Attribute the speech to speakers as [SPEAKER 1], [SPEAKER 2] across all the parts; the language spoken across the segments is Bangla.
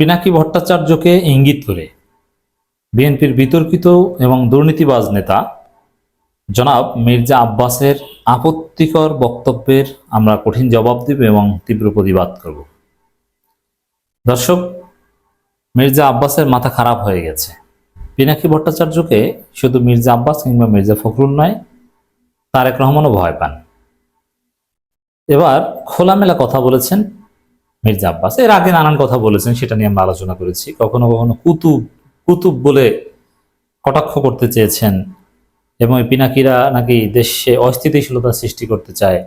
[SPEAKER 1] পিনাকি ভট্টাচার্যকে ইঙ্গিত করে বিএনপির বিতর্কিত এবং দুর্নীতিবাজ নেতা জনাব মির্জা আব্বাসের আপত্তিকর বক্তব্যের আমরা কঠিন জবাব দেব এবং তীব্র প্রতিবাদ করব। দর্শক, মির্জা আব্বাসের মাথা খারাপ হয়ে গেছে। পিনাকি ভট্টাচার্যকে শুধু মির্জা আব্বাস কিংবা মির্জা ফখরুল নয়, তারেক রহমানও ভয় পান। এবার খোলামেলা কথা বলেছেন মির্জা আব্বাস, এর আগে নানান কথা বলেছেন, সেটা নিয়ে আমরা আলোচনা করেছি। কখনো কখনো কুতুব কুতুব বলে কটাক্ষ করতে চেয়েছেন এবং পিনাকিরা নাকি দেশে অস্থিতিশীলতা সৃষ্টি করতে চায়,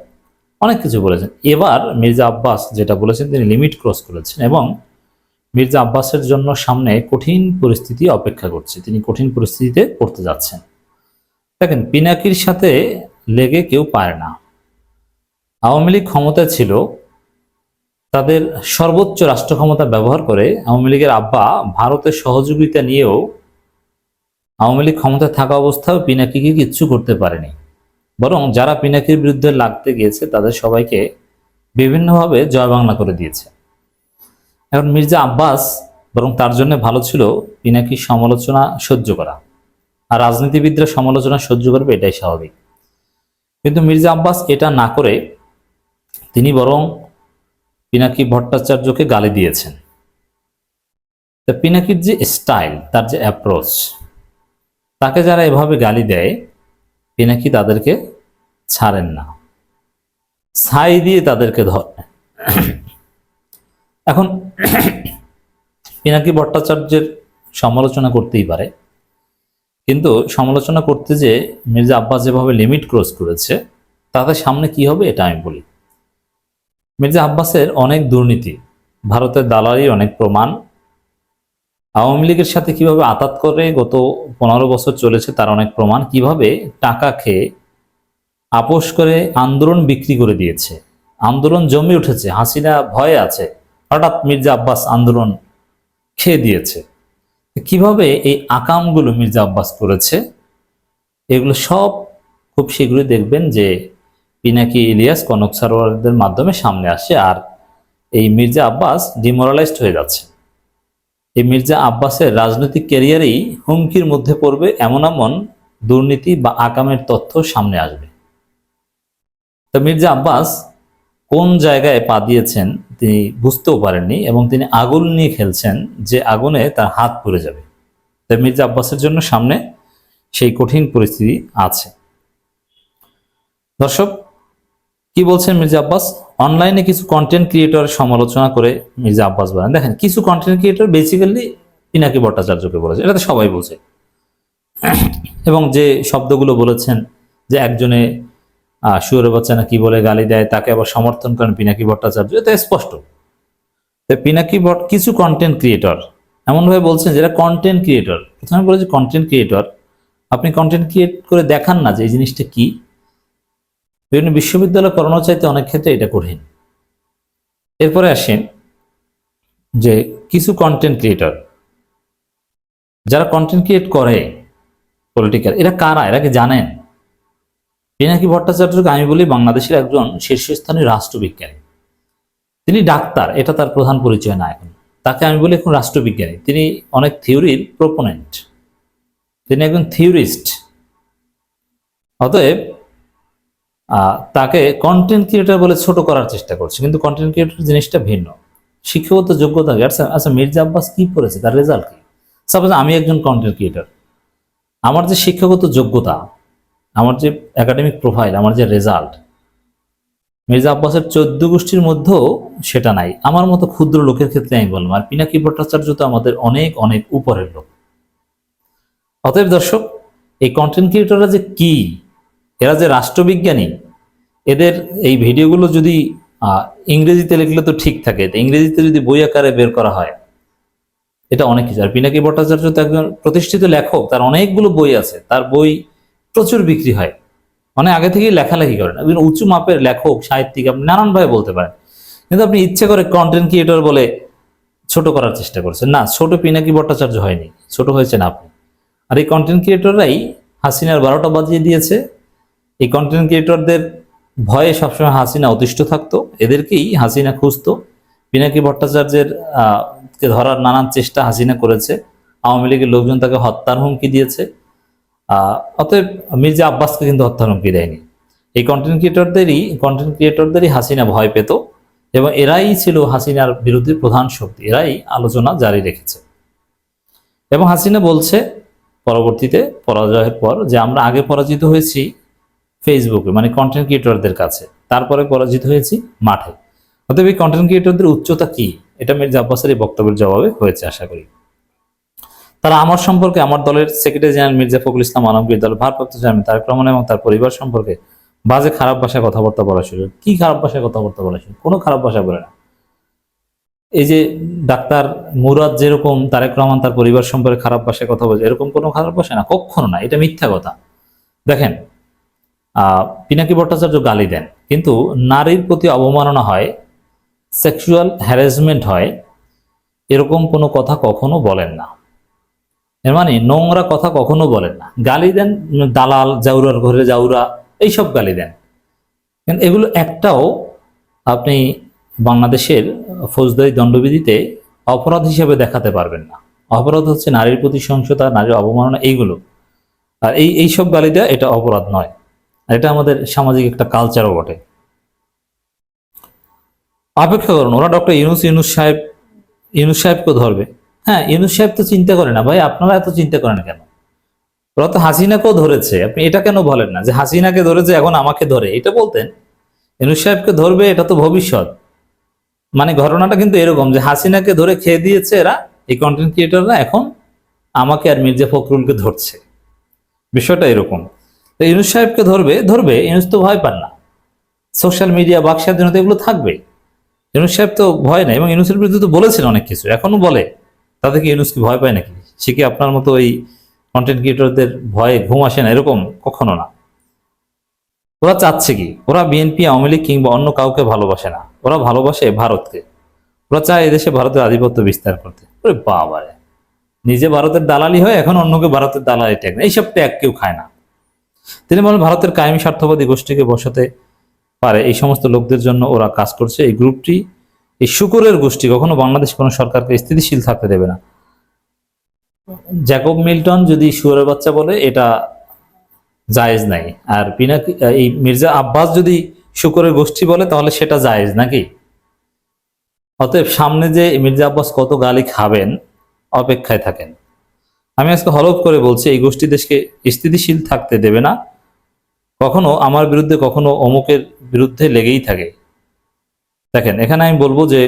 [SPEAKER 1] অনেক কিছু বলেছেন। এবার মির্জা আব্বাস যেটা বলেছেন, তিনি লিমিট ক্রস করেছেন এবং মির্জা আব্বাসের জন্য সামনে কঠিন পরিস্থিতি অপেক্ষা করছে। তিনি কঠিন পরিস্থিতিতে পড়তে যাচ্ছেন। দেখেন, পিনাকির সাথে লেগে কেউ পারে না। আওয়ামী লীগ ক্ষমতায় ছিল তাদের সর্বোচ্চ রাষ্ট্র ক্ষমতা ব্যবহার করে আওয়ামী লীগের আব্বা ভারতের সহযোগিতা নিয়েও আওয়ামী লীগ ক্ষমতায় থাকা অবস্থায় পিনাকিকে কিচ্ছু করতে পারেনি। বরং যারা পিনাকির বিরুদ্ধে লাগতে গিয়েছে, তাদের সবাইকে বিভিন্নভাবে জয় বাংলা করে দিয়েছে। এখন মির্জা আব্বাস বরং তার জন্য ভালো ছিল পিনাকির সমালোচনা সহ্য করা। আর রাজনীতিবিদরা সমালোচনা সহ্য করবে এটাই স্বাভাবিক। কিন্তু মির্জা আব্বাস এটা না করে তিনি বরং পিনাকি ভট্টাচার্যকে গালি দিয়েছেন। তা পিনাকির যে স্টাইল, তার যে অ্যাপ্রোচ তাকে যারা এভাবে গালি দেয়, পিনাকি তাদেরকে ছাড়েন না। ছাই দিয়ে তাদেরকে ধরে, এখন পিনাকি ভট্টাচার্যের সমালোচনা করতেই পারে, কিন্তু সমালোচনা করতে যে মির্জা আব্বাস যেভাবে লিমিট ক্রস করেছে তাদের সামনে কি হবে এটা আমি বলি। মির্জা আব্বাসের অনেক দুর্নীতি, ভারতের দালালির অনেক প্রমাণ। আওয়ামী লীগের সাথে কীভাবে আতাত করে গত পনেরো বছর চলেছে তার অনেক প্রমাণ। কীভাবে টাকা খেয়ে আপোষ করে আন্দোলন বিক্রি করে দিয়েছে। আন্দোলন জমে উঠেছে, হাসিনা ভয়ে আছে। হঠাৎ মির্জা আব্বাস আন্দোলন খেয়ে দিয়েছে। কীভাবে এই আকামগুলো মির্জা আব্বাস করেছে, এগুলো সব খুব শীঘ্রই দেখবেন যে পিনাকি ইলিয়াস কনক সারোয়ারদের মাধ্যমে সামনে আসে, আর এই মির্জা আব্বাস ডিমোরালাইজড হয়ে যাচ্ছে। এই মির্জা আব্বাসের রাজনৈতিক ক্যারিয়ারেই হুমকির মধ্যে পড়বে এমন এমন দুর্নীতি বা আকামের তথ্য সামনে আসবে। তো মির্জা আব্বাস কোন জায়গায় পা দিয়েছেন তিনি বুঝতেও পারেননি এবং তিনি আগুন নিয়ে খেলছেন যে আগুনে তার হাত পড়ে যাবে। তাই মির্জা আব্বাসের জন্য সামনে সেই কঠিন পরিস্থিতি আছে। দর্শক কি বলছেন মির্জা আব্বাস? অনলাইনে কিছু কন্টেন্ট ক্রিয়েটর সমালোচনা করে মির্জা আব্বাস বলেন, দেখেন, কিছু কন্টেন্ট ক্রিয়েটর বেসিক্যালি পিনাকি ভট্টাচার্যকে বলেছে। এটা তো সবাই বলছে। এবং যে শব্দগুলো বলেছেন যে একজনে শুয়োরে বাচ্চা না কি বলে গালি দেয়, তাকে আবার সমর্থন করেন পিনাকি ভট্টাচার্য, এটা স্পষ্ট। পিনাকি ভট্ট কিছু কন্টেন্ট ক্রিয়েটর এমনভাবে বলছেন যেটা কন্টেন্ট ক্রিয়েটর প্রথমে বলেছে কন্টেন্ট ক্রিয়েটর আপনি কন্টেন্ট ক্রিয়েট করে দেখান না যে এই জিনিসটা কি। বিভিন্ন বিশ্ববিদ্যালয় করানো চাইতে অনেক ক্ষেত্রে এটা কঠিন। এরপরে আসেন যে কিছু কন্টেন্ট ক্রিয়েটর যারা কন্টেন্ট ক্রিয়েট করে পলিটিক্যাল এরা কারা? এরা কি জানেন? পিনাকি ভট্টাচার্যকে আমি বলি বাংলাদেশের একজন শীর্ষস্থানীয় রাষ্ট্রবিজ্ঞানী। তিনি ডাক্তার, এটা তার প্রধান পরিচয় না এখন। তাকে আমি বলি এখন রাষ্ট্রবিজ্ঞানী। তিনি অনেক থিওরির প্রোপোনেন্ট তিনি একজন থিওরিস্ট অতএব তাকে কন্টেন্ট ক্রিয়েটর বলে ছোট করার চেষ্টা করছে। কিন্তু কন্টেন্ট ক্রিয়েটর জিনিসটা ভিন্ন। শিক্ষাগত যোগ্যতা? আচ্ছা আচ্ছা মির্জা আব্বাস কি পড়েছে? তার রেজাল্ট কি? সাপোজ আমি একজন কন্টেন্ট ক্রিয়েটর আমার যে শিক্ষাগত যোগ্যতা, আমার যে একাডেমিক প্রোফাইল আমার যে রেজাল্ট মির্জা আব্বাসের চোদ্দ গোষ্ঠীর মধ্যেও সেটা নাই। আমার মতো ক্ষুদ্র লোকের ক্ষেত্রে আমি বললাম, আর পিনাকি ভট্টাচার্য তো আমাদের অনেক অনেক উপরের লোক। অতএব দর্শক, এই কন্টেন্ট ক্রিয়েটররা যে কি? এরা যে রাষ্ট্রবিজ্ঞানী এদের এই ভিডিওগুলো যদি ইংরেজিতে লিখলে তো ঠিক থাকে ইংরেজিতে যদি বই আকারে বের করা হয়, এটা অনেক কিছু। আর পিনাকি ভট্টাচার্য তো একজন প্রতিষ্ঠিত লেখক, তার অনেকগুলো বই আছে, তার বই প্রচুর বিক্রি হয়। মানে আগে থেকেই লেখালেখি করেন। একজন উঁচু মাপের লেখক, সাহিত্যিক, আপনি নানানভাবে বলতে পারেন। কিন্তু আপনি ইচ্ছে করে কন্টেন্ট ক্রিয়েটর বলে ছোট করার চেষ্টা করছেন। না, ছোট পিনাকি ভট্টাচার্য হয়নি, ছোট হয়েছেন আপনি। আর এই কন্টেন্ট ক্রিয়েটররাই হাসিনার বারোটা বাজিয়ে দিয়েছে। এই কন্টেন্ট ক্রিয়েটরদের ভয়ে সবসময় হাসিনা অতিষ্ঠ থাকতো, এদেরকেই হাসিনা খুঁজতো। পিনাকি ভট্টাচার্যের আব্বাসকে ধরার নানান চেষ্টা হাসিনা করেছে। আওয়ামী লীগের লোকজন তাকে হত্যার হুমকি দিয়েছে। অতএব মির্জা আব্বাসকে কিন্তু হত্যার হুমকি দেয়নি। এই কন্টেন্ট ক্রিয়েটরদেরই কন্টেন্ট ক্রিয়েটরদেরই হাসিনা ভয় পেত এবং এরাই ছিল হাসিনার বিরুদ্ধে প্রধান শক্তি, এরাই আলোচনা জারি রেখেছে। এবং হাসিনা বলছে পরবর্তীতে, পরাজয়ের পর যে আমরা আগে পরাজিত হয়েছি ফেসবুকে মানে কন্টেন্ট ক্রিয়েটরদের কাছে। তারপরে পরাজিত হয়েছি মাঠে। অতএব এই কন্টেন্ট ক্রিয়েটরদের উচ্চতা কি? এটা মির্জা আব্বাসের এই বক্তব্যের জবাবে হয়েছে, আশা করি। তারা আমার সম্পর্কে, আমার দলের সেক্রেটারি জেনারেল মির্জা ফখরুল ইসলাম আলমগীর দলের ভারপ্রাপ্ত চেয়ারম্যান তারেক রহমান এবং তার পরিবার সম্পর্কে বাজে খারাপ ভাষায় কথাবার্তা বলা শুরু। কি খারাপ ভাষায় কথাবার্তা বলা শুরু? কোনো খারাপ ভাষা বলে না। এই যে ডাক্তার মুরাদ যেরকম তারেক রহমান তার পরিবার সম্পর্কে খারাপ ভাষায় কথা বলছে, এরকম কোনো খারাপ ভাষা না কখনো না, এটা মিথ্যা কথা। দেখেন পিনাকি ভট্টাচার্য গালি দেন। কিন্তু নারীর প্রতি অবমাননা হয় সেক্সুয়াল হ্যারাসমেন্ট হয়, এরকম কোনো কথা কখনো বলেন না। এর মানে নোংরা কথা কখনো বলেন না। গালি দেন দালাল, জাউরার ঘরে জাউরা, এইসব গালি দেন। এগুলো একটাও আপনি বাংলাদেশের ফৌজদারি দণ্ডবিধিতে অপরাধ হিসেবে দেখাতে পারবেন না। অপরাধ হচ্ছে নারীর প্রতি সহিংসতা, নারীর অবমাননা, এইগুলো। আর এই, এইসব গালি দেওয়া এটা অপরাধ নয়। আর এটা আমাদের সামাজিক একটা কালচারও বটে। অপেক্ষা করুন, ওরা ডক্টর ইউনুস ইউনুস সাহেব, ইউনুস সাহেবকে ধরবে। হ্যাঁ ইউনুস সাহেব তো চিন্তা করে না, ভাই আপনারা এত চিন্তা করেন কেন? ওরা তো হাসিনাকেও ধরেছে, আপনি এটা কেন বলেন না? যে হাসিনাকে ধরেছে, এখন আমাকে ধরে, এটা বলতেন। ইউনুস সাহেবকে ধরবে, এটা তো ভবিষ্যৎ। মানে ঘটনাটা কিন্তু এরকম, যে হাসিনাকে ধরে খেয়ে দিয়েছে এরা, এই কন্টেন্ট ক্রিয়েটররা এখন আমাকে আর মির্জা ফখরুলকে ধরছে। বিষয়টা এরকম। তো ইউনুস সাহেবকে ধরবে ধরবে, ইউনুস তো ভয় পান না। সোশ্যাল মিডিয়া বাক স্বাধীনতা এগুলো থাকবে। ইউনুস সাহেব তো ভয় নেই এবং ইউনুসের বিরুদ্ধে তো বলেছেন অনেক কিছু, এখনও বলে। তাতে কি ইউনুস কি ভয় পায় নাকি? সে কি আপনার মতো ওই কন্টেন্ট ক্রিয়েটরদের ভয়ে ঘুম আসে না? এরকম কখনো না। ওরা চাচ্ছে কি? ওরা বিএনপি আওয়ামী লীগ কিংবা অন্য কাউকে ভালোবাসে না। ওরা ভালোবাসে ভারতকে। ওরা চায় এদেশে ভারতের আধিপত্য বিস্তার করতে। ওরে বাবারে! নিজে ভারতের দালালি হয়, এখন অন্যকে ভারতের দালালি ট্যাগ এইসব ট্যাগ কেউ খায় না। তিনি বলেন, ভারতের কায়েমি স্বার্থবাদী গোষ্ঠীকে বসাতে পারে এই সমস্ত লোকদের জন্য ওরা কাজ করছে। এই গ্রুপটি, এই শুকুরের গোষ্ঠী কখনো বাংলাদেশ কোনো সরকারকে স্থিতিশীল থাকতে দেবে না। জ্যাকব মিল্টন যদি শুয়ারের বাচ্চা বলে, এটা জায়েজ নাই। আর পিনাকি, এই মির্জা আব্বাস যদি শুকুরের গোষ্ঠী বলে, তাহলে সেটা জায়েজ নাকি? অতএব সামনে যে মির্জা আব্বাস কত গালি খাবেন, অপেক্ষায় থাকেন। আমি আজকে হলফ করে বলছি, এই গোষ্ঠী দেশকে স্থিতিশীল থাকতে দেবে না। কখনো আমার বিরুদ্ধে, কখনো অমুকের বিরুদ্ধে লেগেই থাকে। দেখেন, এখানে আমি বলব যে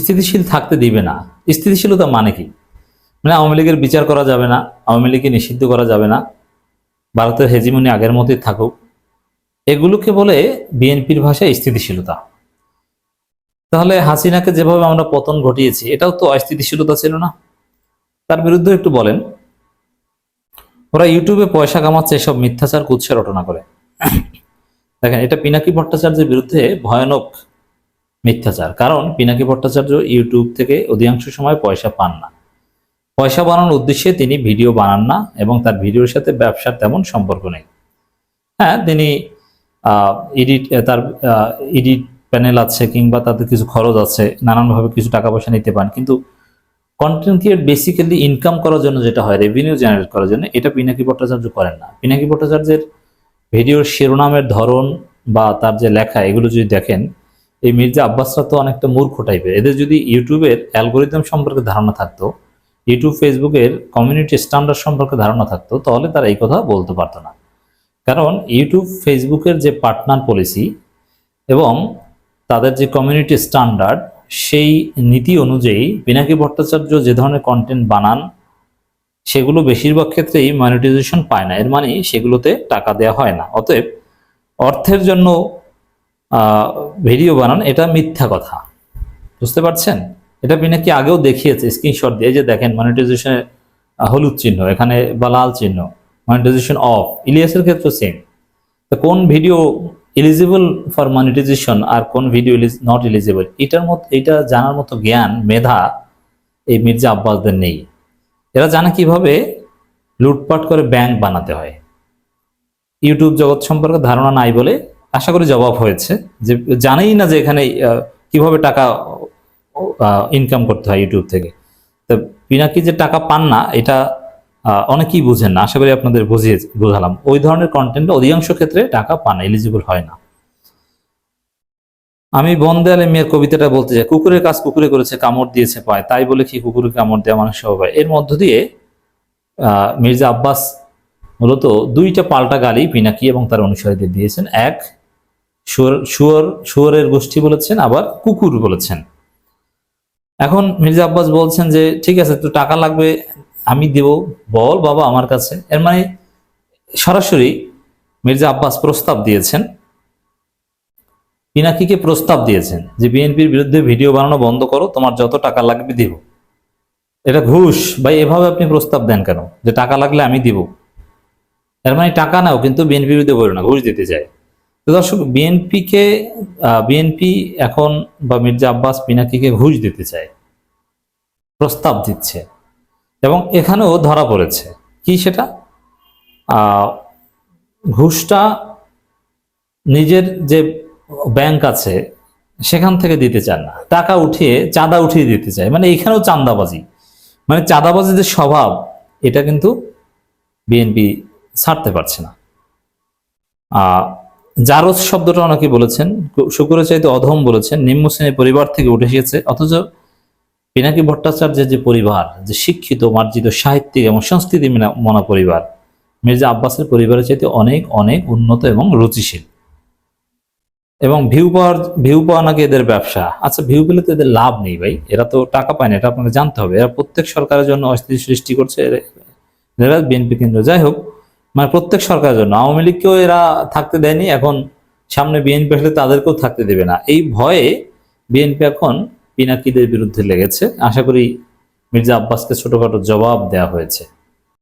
[SPEAKER 1] স্থিতিশীল থাকতে দিবে না। স্থিতিশীলতা মানে কি? মানে আওয়ামী লীগের বিচার করা যাবে না, আওয়ামী লীগকে নিষিদ্ধ করা যাবে না, ভারতের হেজিমনি আগের মতোই থাকুক। এগুলোকে বলে বিএনপির ভাষায় স্থিতিশীলতা। তাহলে হাসিনাকে যেভাবে আমরা পতন ঘটিয়েছি, এটাও তো অস্থিতিশীলতা ছিল না? তার বিরুদ্ধে একটু বলেন। ওরা ইউটিউবে পয়সা কামাচ্ছে, এসব মিথ্যাচার, কুৎসা রটনা করে। দেখেন, এটা পিনাকি ভট্টাচার্যের বিরুদ্ধে ভয়ানক মিথ্যাচার। কারণ পিনাকি ভট্টাচার্য ইউটিউব থেকে অধিকাংশ সময় পয়সা পান না। পয়সা বানানোর উদ্দেশ্যে তিনি ভিডিও বানান না এবং তার ভিডিওর সাথে ব্যবসার তেমন সম্পর্ক নেই। হ্যাঁ তিনি এডিট তার এডিট প্যানেল আছে কিংবা তাদের কিছু খরচ আছে, নানানভাবে কিছু টাকা পয়সা নিতে পান। কিন্তু কন্টেন্ট ক্রিয়েট বেসিক্যালি ইনকাম করার জন্য যেটা হয় রেভিনিউ জেনারেট করার জন্য, এটা পিনাকি ভট্টাচার্য করেন না। পিনাকি ভট্টাচার্যের ভিডিওর শিরোনামের ধরন বা তার যে লেখা, এগুলো যদি দেখেন, এই মির্জা আব্বাসরা তো অনেকটা মূর্খ টাইপের এদের যদি ইউটিউবের অ্যালগোরিদম সম্পর্কে ধারণা থাকতো, ইউটিউব, ফেসবুকের কমিউনিটি স্ট্যান্ডার্ড সম্পর্কে ধারণা থাকতো, তাহলে তারা এই কথা বলতে পারতো না। কারণ ইউটিউব, ফেসবুকের যে পার্টনার পলিসি এবং তাদের যে কমিউনিটি স্ট্যান্ডার্ড সেই নীতি অনুযায়ী পিনাকি ভট্টাচার্য যে ধরনের কন্টেন্ট বানান, সেগুলো বেশিরভাগ ক্ষেত্রেই মনিটাইজেশন পায় না। এর মানে সেগুলোতে টাকা দেওয়া হয় না। অতএব অর্থের জন্য ভিডিও বানান, এটা মিথ্যা কথা। বুঝতে পারছেন? এটা পিনাকি আগেও দেখিয়েছে স্ক্রিনশট দিয়ে যে দেখেন মনিটাইজেশনের হলুদ চিহ্ন, এখানে বা লাল চিহ্ন মনিটাইজেশন অফ ইলিয়াসের ক্ষেত্রে সেম তো কোন ভিডিও এলিজিবল ফর মনিটাইজেশন আর কোন ভিডিও নট এলিজিবল এটার মত, এটা জানার মতো জ্ঞান মেধা এই মির্জা আব্বাসদের নেই। এরা জানে কীভাবে লুটপাট করে ব্যাংক বানাতে হয়। ইউটিউব জগৎ সম্পর্কে ধারণা নাই বলে আশা করি জবাব হয়েছে। যে, জানেই না যে এখানে কীভাবে টাকা ইনকাম করতে হয় ইউটিউব থেকে। তো পিনাকি যে টাকা পান না, এটা অনেকেই বুঝেন না, আশা করি আপনাদের বুঝিয়ে বুঝালাম। ওই ধরনের কন্টেন্ট অধিকাংশ ক্ষেত্রে টাকা পান এলিজিবল হয় না। আমি বনদেয়ালে মেয়ের কবিতাটা বলতে চাই, কুকুরের কাজ কুকুরে করেছে, কামড় দিয়েছে পায়, তাই বলে কি কুকুরকে কামড় দেওয়া মানুষ সবাই এর মধ্য দিয়ে মির্জা আব্বাস মূলত দুইটা পাল্টা গালি, পিনাকি এবং তার অনুসারীদের দিয়েছেন। এক, শুয়োর শুয়োর, শুয়োরের গোষ্ঠী বলেছেন, আবার কুকুর বলেছেন। এখন মির্জা আব্বাস বলছেন যে, ঠিক আছে তো টাকা লাগবে আমি দেব, বল বাবা আমার কাছে। এর মানে সরাসরি মির্জা আব্বাস প্রস্তাব দিয়েছেন। পিনাকিকে প্রস্তাব দিয়েছেন যে, বিএনপির বিরুদ্ধে ভিডিও বানানো বন্ধ করো, তোমার যত টাকা লাগবে দিব। এটা ঘুষ। ভাই, এভাবে আপনি প্রস্তাব দেন কেন? যে, টাকা লাগলে আমি দিব। এর মানে টাকা নাও, কিন্তু বিএনপির বিরুদ্ধে বলো না, ঘুষ দিতে চায় তো দর্শক, বিএনপিকে বিএনপি এখন বা মির্জা আব্বাস পিনাকিকে ঘুষ দিতে চায়। প্রস্তাব দিচ্ছে। এবং এখানেও ধরা পড়েছে। কি সেটা? ঘুষটা নিজের যে ব্যাংক আছে, সেখান থেকে দিতে চান না। টাকা উঠিয়ে, চাঁদা উঠিয়ে দিতে চায়। মানে এখানেও চাঁদাবাজি। মানে চাঁদাবাজি যে স্বভাব, এটা কিন্তু বিএনপি ছাড়তে পারছে না। জারজ শব্দটা অনেকে বলেছেন শুকুরের চাইতে অধম বলেছেন নিম্ন শ্রেণির পরিবার থেকে উঠে এসেছে। অথচ পিনাকি ভট্টাচার্যের যে পরিবার, যে শিক্ষিত, মার্জিত, সাহিত্যিক এবং সংস্কৃতি মেনা- পরিবার, মির্জা আব্বাসের পরিবারের চাইতে অনেক অনেক উন্নত এবং রুচিশীল। এবং ভিউ পাওয়ার, ভিউ পাওয়া নাকি এদের ব্যবসা? আচ্ছা ভিউ পেলে তো এদের লাভ নেই ভাই, এরা তো টাকা পায় না, এটা আপনাকে জানতে হবে। এরা প্রত্যেক সরকারের জন্য অস্থিতি সৃষ্টি করছে এরা বিএনপি কেন্দ্র। যাই হোক মানে প্রত্যেক সরকারের জন্য, আওয়ামী লীগকেও এরা থাকতে দেয়নি, এখন সামনে বিএনপি আসলে তাদেরকেও থাকতে দেবে না। এই ভয়ে বিএনপি এখন পিনাকিদের বিরুদ্ধে লেগেছে। আশা করি মির্জা আব্বাসকে ছোটখাটো জবাব দেওয়া হয়েছে।